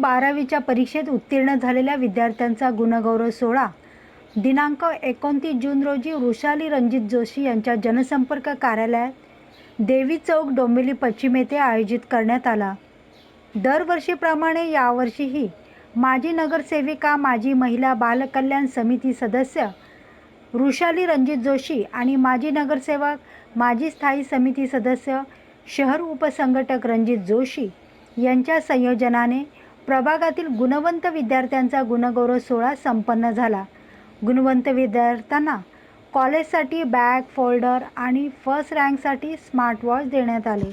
बारावीच्या परीक्षेत उत्तीर्ण झालेल्या विद्यार्थ्यांचा गुणगौरव सोहळा. दिनांक एकोणतीस जून रोजी वृषाली रणजित जोशी यांच्या जनसंपर्क कार्यालयात देवी चौक डोंबिवली पश्चिम येथे आयोजित करण्यात आला. दरवर्षीप्रमाणे यावर्षीही माजी नगरसेविका माजी महिला बालकल्याण समिती सदस्य वृषाली रणजित जोशी आणि माजी नगरसेवक माजी स्थायी समिती सदस्य शहर उपसंघटक रणजित जोशी यांच्या संयोजनाने प्रभागातील गुणवंत विद्यार्थ्यांचा गुणगौरव सोहळा संपन्न झाला. गुणवंत विद्यार्थ्यांना कॉलेजसाठी बॅग फोल्डर आणि फर्स्ट रँकसाठी स्मार्टवॉच देण्यात आले.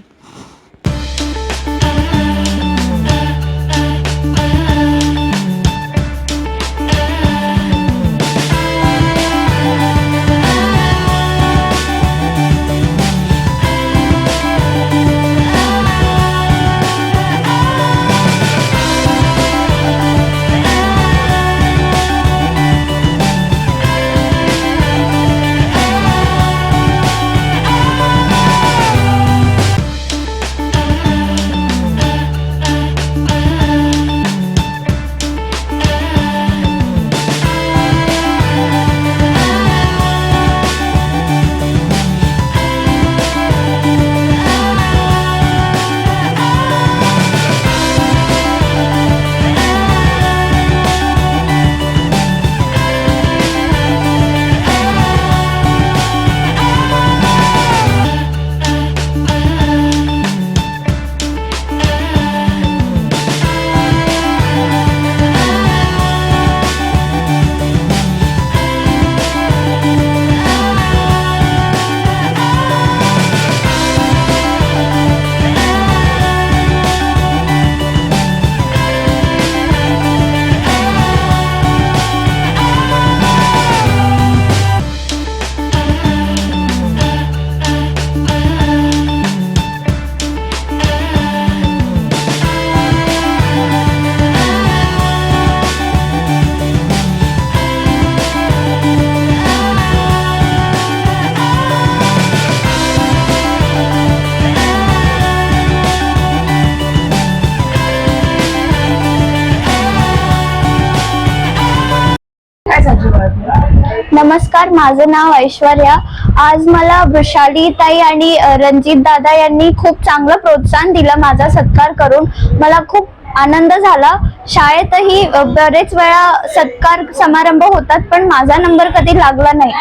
नमस्कार माझं नाव ऐश्वर्या. आज मला वृषाली ताई आणि रणजित दादा यांनी खूप चांगलं प्रोत्साहन दिलं माझा सत्कार करून. मला खूप आनंद झाला. शाळेतही बरेच वेळा सत्कार समारंभ होतात पण माझा नंबर कधी लागला नाही.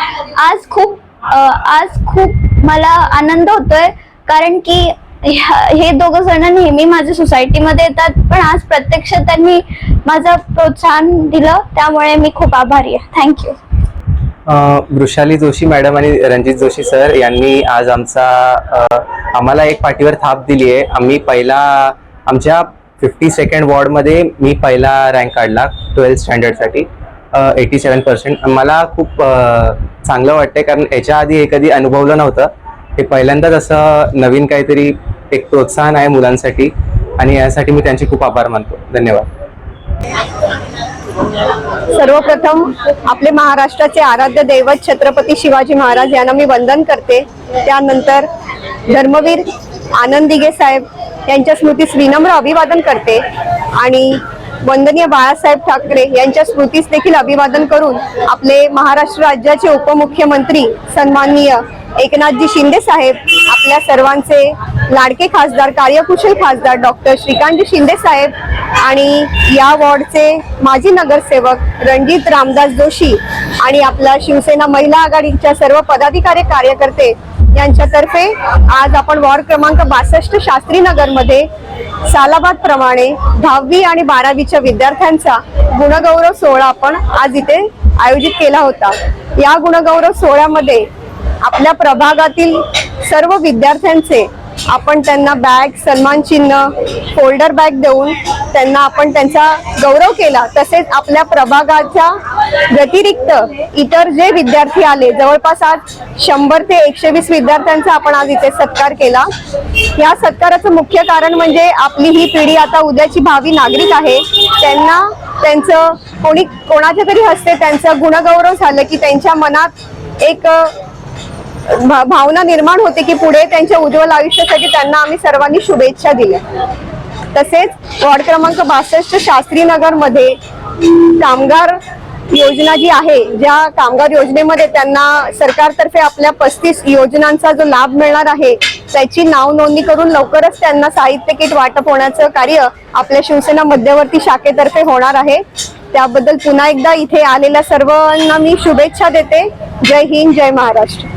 आज खूप आज खूप मला आनंद होतोय कारण की ह्या- हे दोघ जण नेहमी माझ्या सोसायटीमध्ये येतात पण आज प्रत्यक्ष त्यांनी माझं प्रोत्साहन दिलं त्यामुळे मी खूप आभारी आहे. थँक्यू वृषाली जोशी मॅडम आणि रणजित जोशी सर यांनी आज आमचा आम्हाला एक पाठीवर थाप दिली आहे. आम्ही पहिला आमच्या फिफ्टी सेकंड वॉर्डमध्ये मी पहिला रँक काढला ट्वेल्थ स्टँडर्डसाठी एटी सेवन पर्सेंट मला खूप चांगलं वाटतंय कारण याच्या आधी हे कधी अनुभवलं नव्हतं. हे पहिल्यांदाच असं नवीन काहीतरी एक प्रोत्साहन आहे मुलांसाठी आणि यासाठी मी त्यांचे खूप आभार मानतो. धन्यवाद. सर्वप्रथम आपले महाराष्ट्राचे आराध्य दैवत छत्रपती शिवाजी महाराज यांना मी वंदन करते. त्यानंतर धर्मवीर आनंद दिघे साहेब यांच्या स्मृतीस विनम्र अभिवादन करते आणि वंदनीय बाळासाहेब ठाकरे यांच्या स्मृतीस देखील अभिवादन करून आपले महाराष्ट्र राज्याचे उपमुख्यमंत्री सन्माननीय एकनाथजी शिंदे साहेब आपल्या सर्वांचे लाडके खासदार कार्यकुशल खासदार डॉक्टर श्रीकांतजी शिंदे साहेब आणि या वॉर्डचे माजी नगरसेवक रणजित रामदास जोशी आणि आपला शिवसेना महिला आघाडीच्या सर्व पदाधिकारी कार्यकर्ते यांच्यातर्फे आज आपण वॉर्ड क्रमांक बासष्ट शास्त्री नगरमध्ये सालाबाद प्रमाणे दहावी आणि बारावीच्या विद्यार्थ्यांचा गुणगौरव सोहळा आपण आज इथे आयोजित केला होता. या गुणगौरव सोहळ्यामध्ये आपल्या प्रभागातील सर्व विद्यार्थ्यांचे आपण त्यांना बॅग सन्मान चिन्ह फोल्डर बॅग देऊन त्यांना आपण त्यांचा गौरव केला. तसेच आपल्या प्रभागाच्या व्यतिरिक्त इतर जे विद्यार्थी आले जवळपास आज शंभर ते एकशे वीस विद्यार्थ्यांचा आपण आज इथे सत्कार केला. या सत्काराचं मुख्य कारण म्हणजे आपली ही पिढी आता उद्याची भावी नागरिक आहे. त्यांना त्यांचं कोणी कोणाच्या तरी हस्ते त्यांचं गुणगौरव झालं की त्यांच्या मनात एक भावना निर्माण होते की पुढे त्यांच्या उज्ज्वल आयुष्यासाठी त्यांना आम्ही सर्वांनी शुभेच्छा दिल्या. तसेच वॉर्ड क्रमांक बासष्ट शास्त्रीनगरमध्ये कामगार योजना जी आहे ज्या कामगार योजनेमध्ये त्यांना सरकारतर्फे आपल्या पस्तीस योजनांचा जो लाभ मिळणार आहे त्याची नाव नोंदणी करून लवकरच त्यांना साहित्य किट वाटप होण्याचं कार्य आपल्या शिवसेना मध्यवर्ती शाखेतर्फे होणार आहे. त्याबद्दल पुन्हा एकदा इथे आलेल्या सर्वांना मी शुभेच्छा देते. जय हिंद जय महाराष्ट्र.